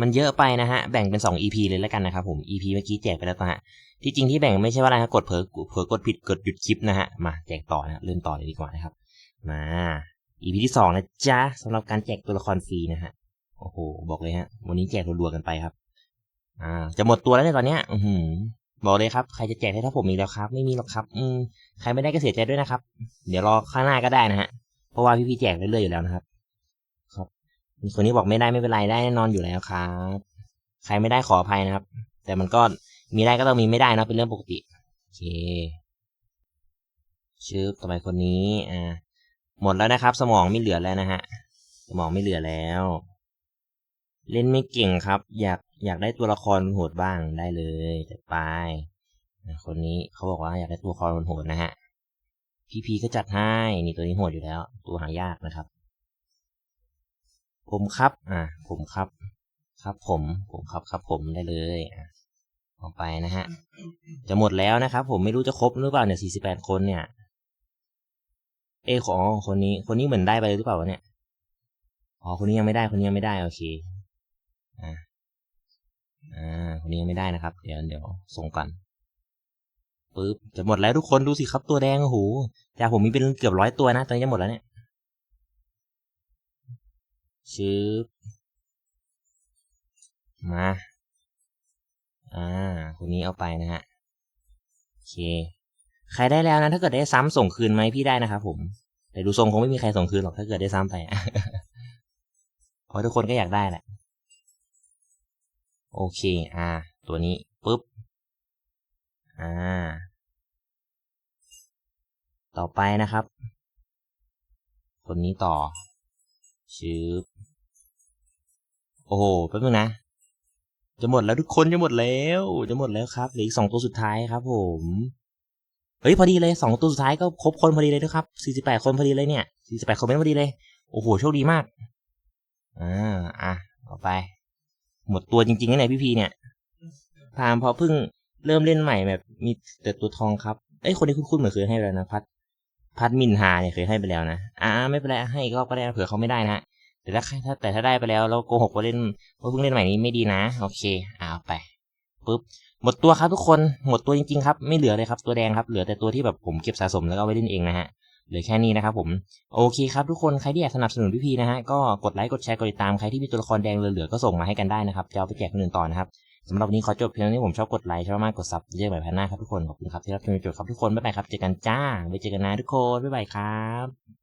มันเยอะไปนะฮะ แบ่งเป็น 2 EP เลยแล้วกันนะครับผม EP เมื่อกี้แจกไปแล้วนะฮะ ที่จริงที่แบ่งไม่ใช่ว่าอะไรครับกดเผลอเผลอกดผิดกดหยุดคลิปนะฮะ มาแจกต่อนะเริ่มต่อเลยดีกว่านะครับ มา EP ที่สองนะจ๊ะสำหรับการแจกตัวละครฟรีนะฮะ โอ้โห บอกเลยฮะ วันนี้แจกรัวๆกันไปครับ อ่า จะหมดตัวแล้วเนี่ยตอนเนี้ย อือหือบอกเลยครับ ใครจะแจกให้ถ้าผมอีกแล้วครับ ไม่มีหรอกครับ อืม ใครไม่ได้ก็เสียใจด้วยนะครับ เดี๋ยวรอข้างหน้าก็ได้นะฮะ เพราะว่าพี่ๆแจกเรื่อยๆอยู่แล้วนะครับ ครับ มีคนนี้บอกไม่ได้ไม่เป็นไรได้แน่นอนอยู่แล้วครับ ใครไม่ได้ขออภัยนะครับ แต่มันก็มีได้ก็ต้องมีไม่ได้นะเป็นเรื่องปกติโอเคชื่อต่อไปคนนี้อ่าหมดแล้วนะครับ สมองไม่เหลือแล้วนะฮะสมองไม่เหลือแล้ว เล่นไม่เก่งครับ อยากอยากได้ตัวละครโหดบ้างได้เลยจัดไปคนนี้เขาบอกว่าอยากได้ตัวละครโหดนะฮะพีพีก็จัดให้นี่ตัวนี้โหดอยู่แล้ว ตัวหายากนะครับ ผมครับ อ่า ผมครับ ครับผม ผมครับครับผมได้เลยอะออกไปนะฮะ จะหมดแล้วนะครับ ผมไม่รู้จะครบหรือเปล่าเนี่ยสี่สิบแปดคนเนี่ย เอของคนนี้ คนนี้เหมือนได้ไปหรือเปล่าวะเนี่ย อ๋อ คนนี้ยังไม่ได้ คนนี้ยังไม่ได้ โอเค อ่า อ่า คนนี้ยังไม่ได้นะครับ เดี๋ยวเดี๋ยวส่งก่อนปึ๊บ จะหมดแล้วทุกคนดูสิครับตัวแดงโอ้โหจากผมมีเป็นเกือบร้อยตัวนะ ตอนนี้จะหมดแล้วเนี่ย ชืบมา อ่า คนนี้เอาไปนะฮะ โอเค ใครได้แล้วนะ ถ้าเกิดได้ซ้ำส่งคืนไหมพี่ได้นะครับผม แต่ดูทรงคงไม่มีใครส่งคืนหรอกถ้าเกิดได้ซ้ำไปเพราะทุกคนก็อยากได้แหละ โอเค อ่า ตัวนี้ปุ๊บ อ่า ต่อไปนะครับ คนนี้ต่อ ชืบโอ้โหแป๊บนึงนะ จะหมดแล้วทุกคนจะหมดแล้ว จะหมดแล้วครับเหลืออีกสองตัวสุดท้ายครับ ผมเฮ้ยพอดีเลยสองตัวสุดท้ายก็ครบคนพอดีเลยนะครับสี่สิบแปดคนพอดีเลยเนี่ยสี่สิบแปดคนไม่พอดีเลยโอ้โหโชคดีมากอ่าอะต่อไป หมดตัวจริงๆนะเนี่ยพี่พีเนี่ยพามพอเพิ่งเริ่มเล่นใหม่แบบ มีแต่ตัวทองครับเอ้ยคนนี้คุ้นๆเหมือนเคยให้แล้วนะพัด พัดมินหาเนี่ยเคยให้ไปแล้วนะ อ่า ไม่เป็นไรให้อีก็ก็ได้เผื่อเขาไม่ได้นะแต่ถ้าถ้าแต่ถ้าได้ไปแล้วแล้วโกหกว่าเล่นว่าเพิ่งเล่นใหม่นี้ไม่ดีนะโอเคอ่าเอาไปปุ๊บหมดตัวครับทุกคนหมดตัวจริงๆครับไม่เหลือเลยครับตัวแดงครับเหลือแต่ตัวที่แบบผมเก็บสะสมแล้วก็เอาไว้เล่นเองนะฮะเหลือแค่นี้นะครับผมโอเคครับทุกคนใครที่อยากสนับสนุนพี่พีนะฮะก็กดไลค์กดแชร์กดติดตามใครที่มีตัวละครแดงเหลือๆก็ส่งมาให้กันได้นะครับจะเอาไปแจกคนอื่นต่อนะครับ สำหรับวันนี้ขอจบเพียงเท่านี้ผมชอบกดไลค์ชอบมากกดซับเยอะแบบแพนหน้าครับทุกคน ขอบคุณครับที่รับชมจนจบครับทุกคน บ๊ายบายครับ เจอกันจ้าไว้เจอกันนะทุกคน บ๊ายบายครับ